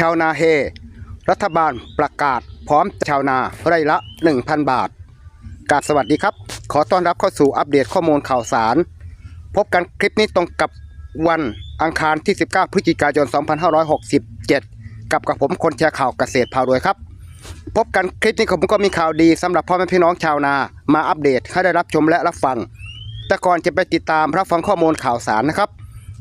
ชาวนาเฮ รัฐบาลประกาศพร้อมชาวนาไร่ละ 1,000 บาทกาบสวัสดีครับ ขอต้อนรับเข้าสู่อัปเดตข้อมูลข่าวสาร พบกันคลิปนี้ตรงกับวันอังคารที่ 19 พฤศจิกายน 2567 กับกับผมคนแชร์ข่าวเกษตรพารวยครับ พบกันคลิปนี้ผมก็มีข่าวดีสำหรับพ่อแม่พี่น้องชาวนา มาอัปเดตให้ได้รับชมและรับฟัง แต่ก่อนจะไปติดตามรับฟังข้อมูลข่าวสารนะครับ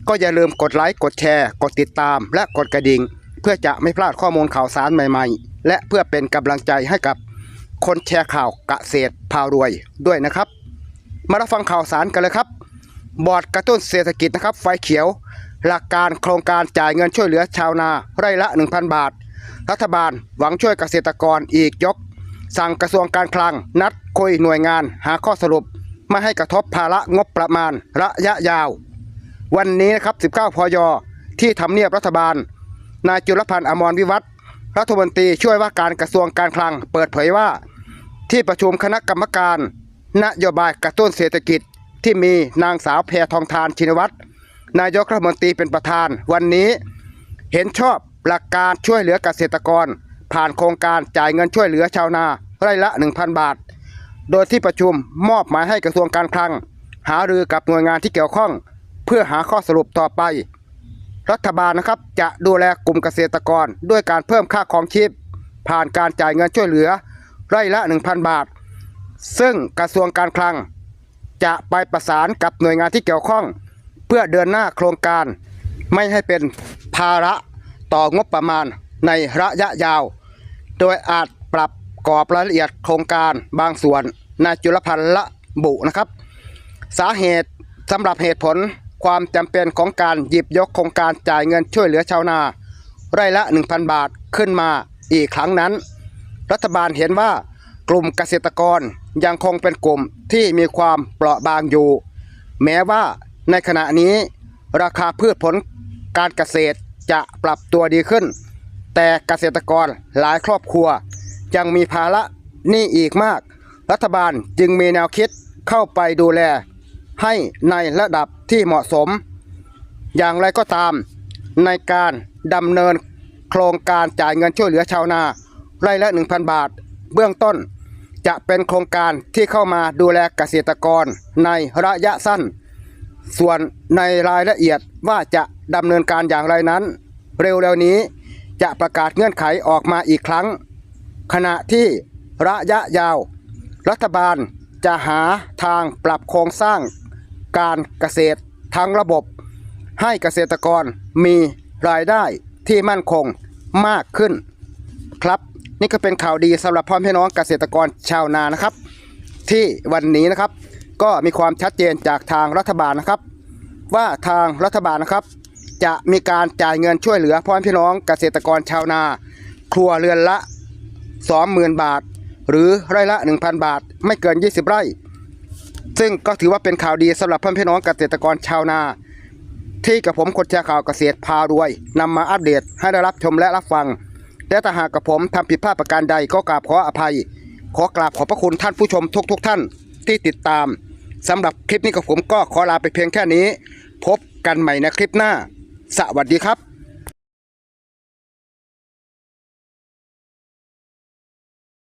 ก็อย่าลืมกดไลค์กดแชร์ กดติดตาม และกดกระดิ่ง พื่อจะไม่พลาดข้อมูลข่าวสารใหม่ๆ และเพื่อเป็นกำลังใจให้กับคนแชร์ข่าวกเกษตรพารวยด้วยนะครับ มารับฟังข่าวสารกันเลยครับ บอร์ดกระตุ้นเศรษฐกิจนะครับ ไฟเขียว หลักการโครงการจ่ายเงินช่วยเหลือชาวนาไร่ละ 1,000 บาท รัฐบาลหวังช่วยเกษตรกรอีกยก สั่งกระทรวงการคลัง นัดคุยหน่วยงานหาข้อสรุป ไม่ให้กระทบภาระงบประมาณระยะยาว วันนี้นะครับ 19 พย ที่ทำเนียบรัฐบาล นายจุลพันธ์อมรวิวัฒน์รัฐมนตรีช่วยว่าการกระทรวงการคลังเปิดเผยว่า ที่ประชุมคณะกรรมการ นโยบายกระตุ้นเศรษฐกิจที่มีนางสาวแพทองทานชินวัตรนายกรัฐมนตรีเป็นประธาน วันนี้เห็นชอบหลักการช่วยเหลือเกษตรกร ผ่านโครงการจ่ายเงินช่วยเหลือชาวนาไร่ละ 1,000 บาท โดยที่ประชุมมอบหมายให้กระทรวงการคลัง หารือกับหน่วยงานที่เกี่ยวข้อง เพื่อหาข้อสรุปต่อไป รัฐบาลนะครับจะดูแลกลุ่มเกษตรกร ด้วยการเพิ่มค่าครองชีพ ผ่านการจ่ายเงินช่วยเหลือ ไร่ละ 1,000 บาท ซึ่งกระทรวงการคลัง จะไปประสานกับหน่วยงานที่เกี่ยวข้อง เพื่อเดินหน้าโครงการ ไม่ให้เป็นภาระต่องบประมาณในระยะยาว โดยอาจปรับกรอบรายละเอียดโครงการบางส่วนนายจุลพันธ์ละบุนะครับ สาเหตุสำหรับเหตุผล ความจำเป็นของการหยิบยกโครงการจ่ายเงินช่วยเหลือชาวนา ไร่ละ 1,000 บาทขึ้นมาอีกครั้งนั้น รัฐบาลเห็นว่ากลุ่มเกษตรกรยังคงเป็นกลุ่มที่มีความเปราะบางอยู่ แม้ว่าในขณะนี้ ราคาพืชผลการเกษตรจะปรับตัวดีขึ้น แต่เกษตรกรหลายครอบครัว ยังมีภาระหนี้อีกมาก รัฐบาลจึงมีแนวคิดเข้าไปดูแล ให้ในระดับที่เหมาะสม อย่างไรก็ตามในการดำเนินโครงการจ่ายเงินช่วยเหลือชาวนาไร่ละ 1,000 บาท เบื้องต้น จะเป็นโครงการที่เข้ามาดูแลเกษตรกรในระยะสั้น ส่วนในรายละเอียดว่าจะดำเนินการอย่างไรนั้น เร็วๆนี้จะประกาศเงื่อนไขออกมาอีกครั้ง ขณะที่ระยะยาว รัฐบาลจะหาทางปรับโครงสร้าง การเกษตรทั้งระบบ ให้เกษตรกรมีรายได้ที่มั่นคงมากขึ้น ครับ นี่ก็เป็นข่าวดีสำหรับพ่อแม่พี่น้องเกษตรกรชาวนานะครับ ที่วันนี้นะครับ ก็มีความชัดเจนจากทางรัฐบาลนะครับ ว่าทางรัฐบาลนะครับ จะมีการจ่ายเงินช่วยเหลือพ่อแม่พี่น้องเกษตรกรชาวนา ครัวเรือนละ20,000 บาท หรือไร่ละ 1,000 บาท ไม่เกิน 20 ไร่ ซึ่งก็ถือว่าเป็นข่าวดีสำหรับพ่อแม่พี่น้องเกษตรกรชาวนา ที่กับผมคนแชร์ข่าวเกษตรพารวยนำมาอัปเดตให้ได้รับชมและรับฟัง และถ้าหากกับผมทำผิดพลาดประการใดก็กราบขออภัย ขอกราบขอบพระคุณท่านผู้ชมทุกๆทท่านที่ติดตามสำหรับคลิปนี้กับผมก็ขอลาไปเพียงแค่นี้ พบกันใหม่ในคลิปหน้า สวัสดีครับ